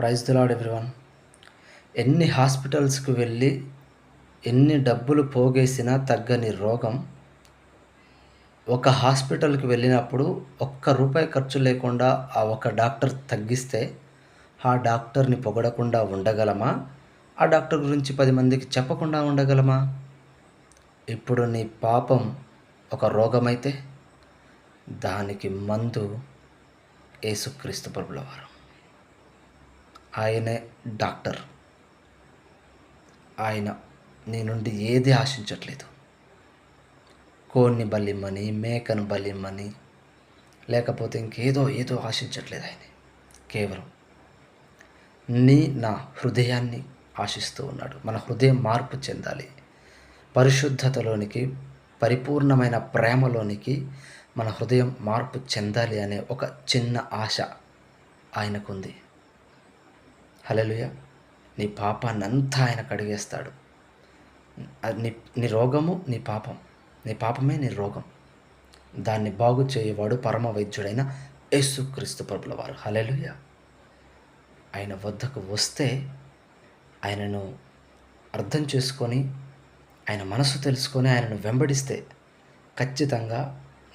Praise దిలాడ్ everyone ఎన్ని హాస్పిటల్స్కి వెళ్ళి ఎన్ని డబ్బులు పోగేసినా తగ్గని రోగం. ఒక హాస్పిటల్కి వెళ్ళినప్పుడు ఒక్క రూపాయి ఖర్చు లేకుండా ఆ ఒక డాక్టర్ తగ్గిస్తే ఆ డాక్టర్ని పొగడకుండా ఉండగలమా? ఆ డాక్టర్ గురించి పది మందికి చెప్పకుండా ఉండగలమా? ఇప్పుడు నీ పాపం ఒక రోగమైతే దానికి మందు యేసుక్రీస్తు ప్రభుల వారు ఆయనే డాక్టర్. ఆయన నీ నుండి ఏది ఆశించట్లేదు. కోడిని బలిమ్మని మేకను బలిమ్మని లేకపోతే ఇంకేదో ఏదో ఆశించట్లేదు ఆయన. కేవలం నీ నా హృదయాన్ని ఆశిస్తూ ఉన్నాడు. మన హృదయం మార్పు చెందాలి. పరిశుద్ధతలోనికి పరిపూర్ణమైన ప్రేమలోనికి మన హృదయం మార్పు చెందాలి అనే ఒక చిన్న ఆశ ఆయనకుంది. హలలుయ నీ పాపాన్నంతా ఆయన కడిగేస్తాడు. నీ నీ రోగము నీ పాపం. నీ పాపమే నీ రోగం. దాన్ని బాగు చేయవాడు పరమ వైద్యుడైన యేసుక్రీస్తు ప్రభుల వారు హలెలుయ ఆయన వద్దకు వస్తే ఆయనను అర్థం చేసుకొని ఆయన మనసు తెలుసుకొని ఆయనను వెంబడిస్తే ఖచ్చితంగా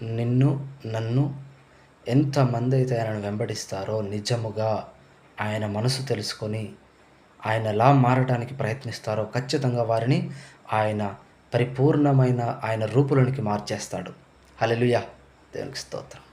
నిన్ను నన్ను ఎంతమంది అయితే ఆయనను వెంబడిస్తారో నిజముగా ఆయన మనసు తెలుసుకొని ఆయన ఎలా మారడానికి ప్రయత్నిస్తారో ఖచ్చితంగా వారిని ఆయన పరిపూర్ణమైన ఆయన రూపులోనికి మార్చేస్తాడు. హలలుయా దేవునికి స్తోత్రం.